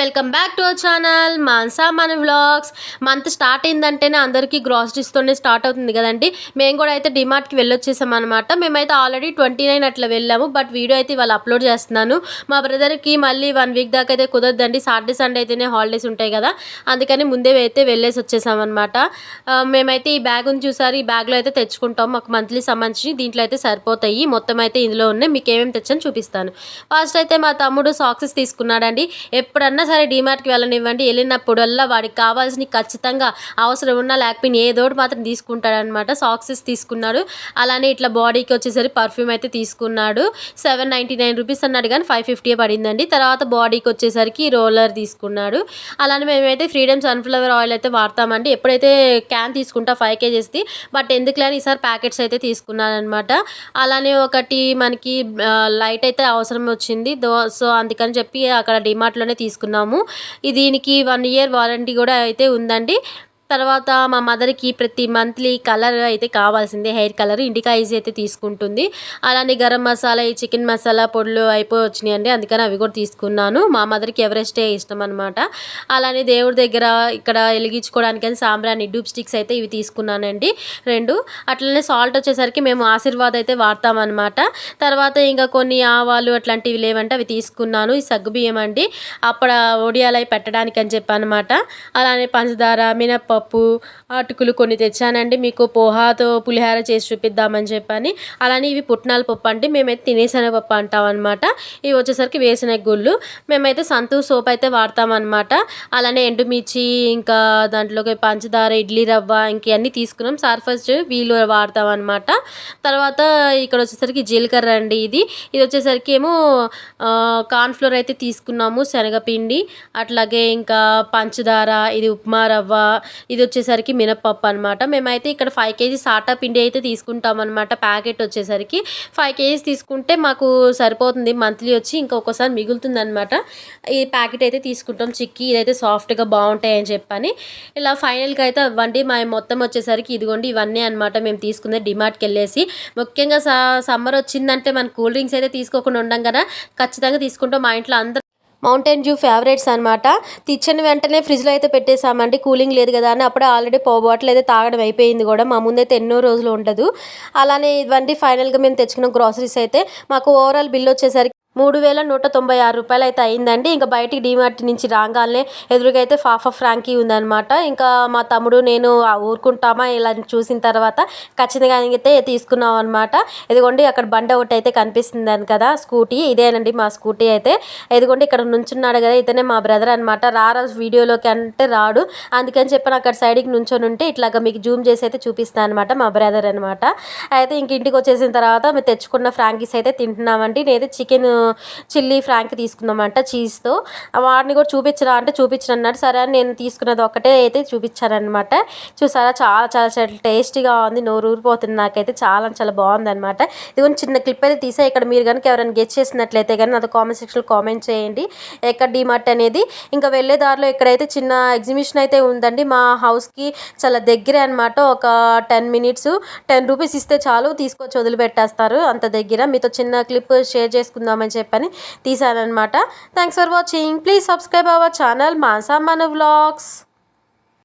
Welcome back to our channel. Mansa మన vlogs. Month start అయిందంటేనే అందరికీ గ్రాసరీస్తోనే start అవుతుంది కదండి. మేము కూడా అయితే డిమార్ట్కి వెళ్ళొచ్చేసాం అనమాట మేమైతే ఆల్రెడీ ట్వంటీ నైన్ అట్లా వెళ్ళాము. బట్ వీడియో అయితే ఇవాళ అప్లోడ్ చేస్తున్నాను. మా బ్రదర్కి మళ్ళీ వన్ వీక్ దాకా అయితే కుదరదండి. సాటర్డే సండే అయితేనే హాలిడేస్ ఉంటాయి కదా. అందుకని ముందే అయితే వెళ్ళేసి వచ్చేసాం అనమాట మేమైతే ఈ బ్యాగ్ని చూసారు. ఈ బ్యాగ్లో అయితే తెచ్చుకుంటాం. మాకు మంత్లీ సంబంధించి దీంట్లో అయితే సరిపోతాయి. మొత్తం అయితే ఇందులో ఉన్నాయి. మీకు ఏమేమి తెచ్చని చూపిస్తాను. ఫస్ట్ అయితే మా తమ్ముడు సాక్సెస్ తీసుకున్నాడండి. ఎప్పుడన్నా సరే డిమార్ట్కి వెళ్ళనివ్వండి. వెళ్ళినప్పుడల్లా వాడికి కావాల్సిన ఖచ్చితంగా అవసరం ఉన్నా లేకపోయినా ఏదోటి మాత్రం తీసుకుంటాడనమాట. సాక్సెస్ తీసుకున్నాడు. అలానే ఇట్లా బాడీకి వచ్చేసరికి పర్ఫ్యూమ్ అయితే తీసుకున్నాడు. సెవెన్ నైంటీ నైన్ రూపీస్ అన్నాడు కానీ ఫైవ్ ఫిఫ్టీ పడిందండి. తర్వాత బాడీకి వచ్చేసరికి రోలర్ తీసుకున్నాడు. అలానే మేమైతే ఫ్రీడమ్ సన్ఫ్లవర్ ఆయిల్ అయితే వాడతామండి. ఎప్పుడైతే క్యాన్ తీసుకుంటా ఫైవ్ కేజెస్ది బట్ ఎందుకులేని ఈసారి ప్యాకెట్స్ అయితే తీసుకున్నాను అనమాట అలానే ఒకటి మనకి లైట్ అయితే అవసరం వచ్చింది. దో సో అందుకని చెప్పి అక్కడ డిమార్ట్లోనే తీసుకున్నాము దీనికి వన్ ఇయర్ వారంటీ కూడా అయితే ఉందండి. తర్వాత మా మదర్కి ప్రతి మంత్లీ కలర్ అయితే కావాల్సిందే. హెయిర్ కలర్ ఇండికా అయితే తీసుకుంటుంది. అలానే గరం మసాలా ఈ చికెన్ మసాలా పొడులు అయిపోయి వచ్చినాయి అండి. అందుకని అవి కూడా తీసుకున్నాను. మా మదర్కి ఎవరెస్టే ఇష్టం అనమాట అలానే దేవుడి దగ్గర ఇక్కడ వెలిగించుకోవడానికి అని సాంబ్రాణి డూప్ స్టిక్స్ అయితే ఇవి తీసుకున్నానండి. రెండు. అట్లనే సాల్ట్ వచ్చేసరికి మేము ఆశీర్వాద్ అయితే వాడతామన్నమాట. తర్వాత ఇంకా కొన్ని ఆవాలు అట్లాంటివి లేవంటే అవి తీసుకున్నాను. ఈ సగ్గు బియ్యం అండి. అప్పుడు ఒడియాలై పెట్టడానికి అని చెప్పనమాట అలానే పంచదార మినప్ప పప్పు అటుకులు కొన్ని తెచ్చానండి. మీకు పోహాతో పులిహార చేసి చూపిద్దామని చెప్పని. అలానే ఇవి పుట్నాల పప్పు అంటే మేమైతే తినేసిన పప్పు అంటాం అనమాట ఇవి వచ్చేసరికి వేసిన గుళ్ళు మేమైతే సంతూర్ సోప్ అయితే వాడతామన్నమాట. అలానే ఎండుమిర్చి ఇంకా దాంట్లోకి పంచదార ఇడ్లీ రవ్వ ఇంకన్నీ తీసుకున్నాం. సర్ఫస్ వీలు వాడతాం అనమాట తర్వాత ఇక్కడ వచ్చేసరికి జీలకర్ర అండి ఇది. ఇది వచ్చేసరికి ఏమో కార్న్ఫ్లోర్ అయితే తీసుకున్నాము శనగపిండి. అట్లాగే ఇంకా పంచదార ఇది ఉప్మా రవ్వ ఇది వచ్చేసరికి మినప్పప్పు అనమాట మేమైతే ఇక్కడ ఫైవ్ కేజీస్ ఆటా పిండి అయితే తీసుకుంటాం అనమాట ప్యాకెట్ వచ్చేసరికి. ఫైవ్ కేజీస్ తీసుకుంటే మాకు సరిపోతుంది. మంత్లీ వచ్చి ఇంకొకసారి మిగులుతుంది అనమాట ఈ ప్యాకెట్ అయితే తీసుకుంటాం. చిక్కి ఇదైతే సాఫ్ట్గా బాగుంటాయి అని చెప్పని. ఇలా ఫైనల్గా అయితే అవ్వండి. మా మొత్తం వచ్చేసరికి ఇదిగోండి ఇవన్నీ అనమాట మేము తీసుకుందే డిమార్ట్కి వెళ్ళేసి. ముఖ్యంగా సమ్మర్ వచ్చిందంటే మన కూల్ డ్రింక్స్ అయితే తీసుకోకుండా ఉండం కదా. ఖచ్చితంగా తీసుకుంటాం. మా ఇంట్లో అందరూ మౌంటైన్ డ్యూ ఫేవరెట్స్ అనమాట తెచ్చిన వెంటనే ఫ్రిడ్జ్లో అయితే పెట్టేసామండి కూలింగ్ లేదు కదా అని అప్పుడే ఆల్రెడీ పో బాటిల్ అయితే తాగడం అయిపోయింది కూడా. మా ముందైతే ఎన్నో రోజులు ఉండదు. అలానే ఇవన్నీ ఫైనల్గా మేము తెచ్చుకున్న గ్రాసరీస్ అయితే మాకు ఓవరాల్ బిల్ వచ్చేసరికి మూడు వేల నూట తొంభై ఆరు రూపాయలు అయితే అయిందండి. ఇంకా బయటికి డిమార్ట్ నుంచి రాగానే ఎదురుగా అయితే ఫాఫా ఫ్రాంకీ ఉందనమాట ఇంకా మా తమ్ముడు నేను ఊరుకుంటామా ఇలా చూసిన తర్వాత ఖచ్చితంగా అయితే తీసుకున్నాం అనమాట ఇదిగోండి అక్కడ బండి ఒకటి అయితే కనిపిస్తుంది కదా స్కూటీ. ఇదేనండి మా స్కూటీ అయితే. ఇదిగోండి ఇక్కడ నుంచున్నాడు కదా ఇతనే మా బ్రదర్ అనమాట రారా వీడియోలోకి అంటే రాడు. అందుకని చెప్పి అక్కడ సైడ్కి నుంచొని ఉంటే ఇట్లాగా మీకు జూమ్ చేసి అయితే చూపిస్తాను అనమాట మా బ్రదర్ అనమాట అయితే ఇంక ఇంటికి వచ్చేసిన తర్వాత మేము తెచ్చుకున్న ఫ్రాంకీస్ అయితే తింటున్నామండి. నేనైతే చికెన్ చిల్లీ ఫ్రాంక్ తీసుకుందామంట చీజ్తో. వాడిని కూడా చూపించరా అంటే చూపించను అన్నాడు సరే అని నేను తీసుకున్నది ఒకటే అయితే చూపించారనమాట. చూసారా? చాలా చాలా చాలా టేస్టీగా ఉంది. నోరు ఊరిపోతుంది నాకైతే. చాలా చాలా బాగుంది అనమాట ఇది చిన్న క్లిప్ అయితే తీసే. ఇక్కడ మీరు కనుక ఎవరైనా గెస్ట్ చేసినట్లయితే కానీ నాతో కామెంట్ సెక్షన్లో కామెంట్ చేయండి. ఎక్కడ డిమార్ట్ అనేది. ఇంకా వెళ్ళే దారిలో ఇక్కడైతే చిన్న ఎగ్జిబిషన్ అయితే ఉందండి. మా హౌస్కి చాలా దగ్గరే అనమాట. ఒక టెన్ మినిట్స్ టెన్ రూపీస్ ఇస్తే చాలు. తీసుకొచ్చి వదిలిపెట్టేస్తారు అంత దగ్గర. మీతో చిన్న క్లిప్ షేర్ చేసుకుందామని అని చెప్పని తీసానమాట thanks for watching please subscribe our channel Mansa మన వ్లాగ్స్